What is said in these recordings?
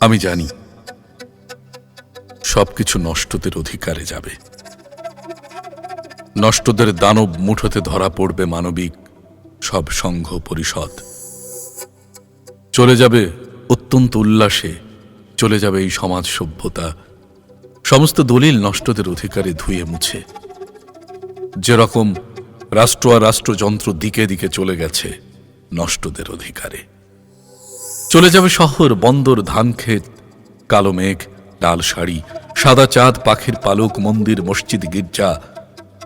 আমি জানি সবকিছু নষ্টদের অধিকারে যাবে। নষ্টদের দানব মুঠোতে ধরা পড়বে মানবিক সব সংঘ পরিষদ। চলে যাবে অত্যন্ত উল্লাসে, চলে যাবে এই সমাজ সভ্যতা। সমস্ত দলিল নষ্টদের অধিকারে ধুয়ে মুছে। যেরকম রাষ্ট্র আর রাষ্ট্রযন্ত্র দিকে দিকে চলে গেছে নষ্টদের অধিকারে। চলে যাবে শহর, বন্দর, ধানক্ষেত, কালো মেঘ লাল শাড়ি সাদা চাঁদ, পাখির পালক, মন্দির, মসজিদ, গির্জা,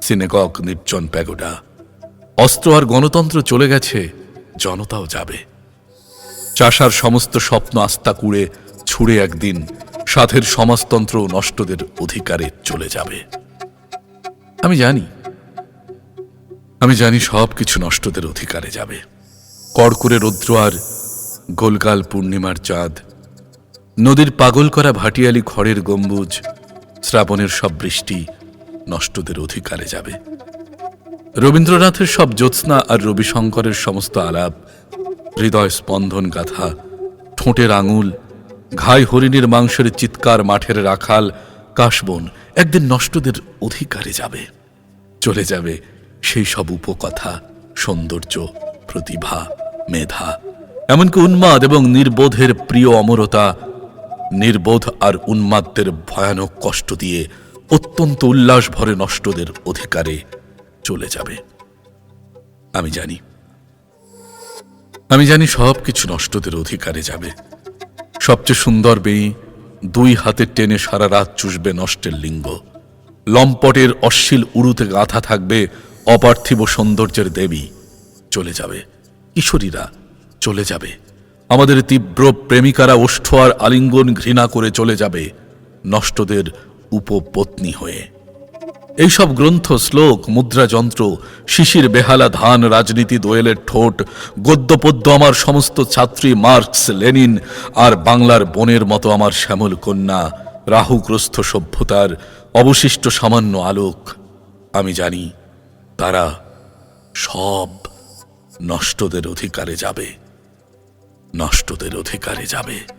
সিনেগক, নির্জন প্যাগোডা। অস্ত্র আর গণতন্ত্র চলে গেছে, জনতাও যাবে। চাষার সমস্ত স্বপ্ন আস্তা কুড়ে ছুড়ে একদিন, সাধের সমাজতন্ত্র নষ্টদের অধিকারে চলে যাবে। আমি জানি আমি জানি সব কিছু নষ্টদের অধিকারে যাবে। কড়করে রৌদ্র আর গোলগাল পূর্ণিমার চাঁদ, নদীর পাগল করা ভাটিয়ালি খড়ের গম্বুজ, শ্রাবণের সব বৃষ্টি নষ্টদের অধিকারে যাবে। রবীন্দ্রনাথের সব জ্যোৎস্না আর রবিশঙ্করের সমস্ত আলাপ, হৃদয় স্পন্দন গাথা, ঠোঁটের আঙুল, ঘাই হরিণীর মাংসের চিৎকার মাঠের রাখাল, কাশবন একদিন নষ্টদের অধিকারে যাবে। চলে যাবে সেই সব উপকথা, সৌন্দর্য, প্রতিভা, মেধা। এমনকি উন্মাদ এবং নির্বোধের প্রিয় অমরতা, নির্বোধ আর উন্মাদদের ভয়ানক কষ্ট দিয়ে অত্যন্ত উল্লাস ভরে নষ্টদের অধিকারে চলে যাবে। আমি জানি। আমি জানি সব কিছু নষ্টদের অধিকারে যাবে। সবচেয়ে সুন্দর বেয়ে দুই হাতে টেনে সারা রাত চুষবে নষ্টের লিঙ্গ। লম্পটের অশ্লীল উড়ুতে গাঁথা থাকবে অপার্থিব সৌন্দর্যের দেবী চলে যাবে। কিশোরীরা চলে যাবে। আমাদের তীব্র প্রেমিকারা ওষ্ঠ আর আলিঙ্গন ঘৃণা করে চলে যাবে নষ্টদের উপপত্নী হয়ে। এইসব গ্রন্থ, শ্লোক, মুদ্রা যন্ত্র, শিশির, বেহালা, ধান, রাজনীতি, দোয়েলের ঠোঁট, গদ্যপদ্য আমার সমস্ত ছাত্রী মার্কস, লেনিন আর বাংলার বনের মতো আমার শ্যামল কন্যা, রাহুগ্রস্ত সভ্যতার অবশিষ্ট সামান্য আলোক, আমি জানি তারা সব নষ্টদের অধিকারে যাবে। নষ্টদের অধিকারে যাবে।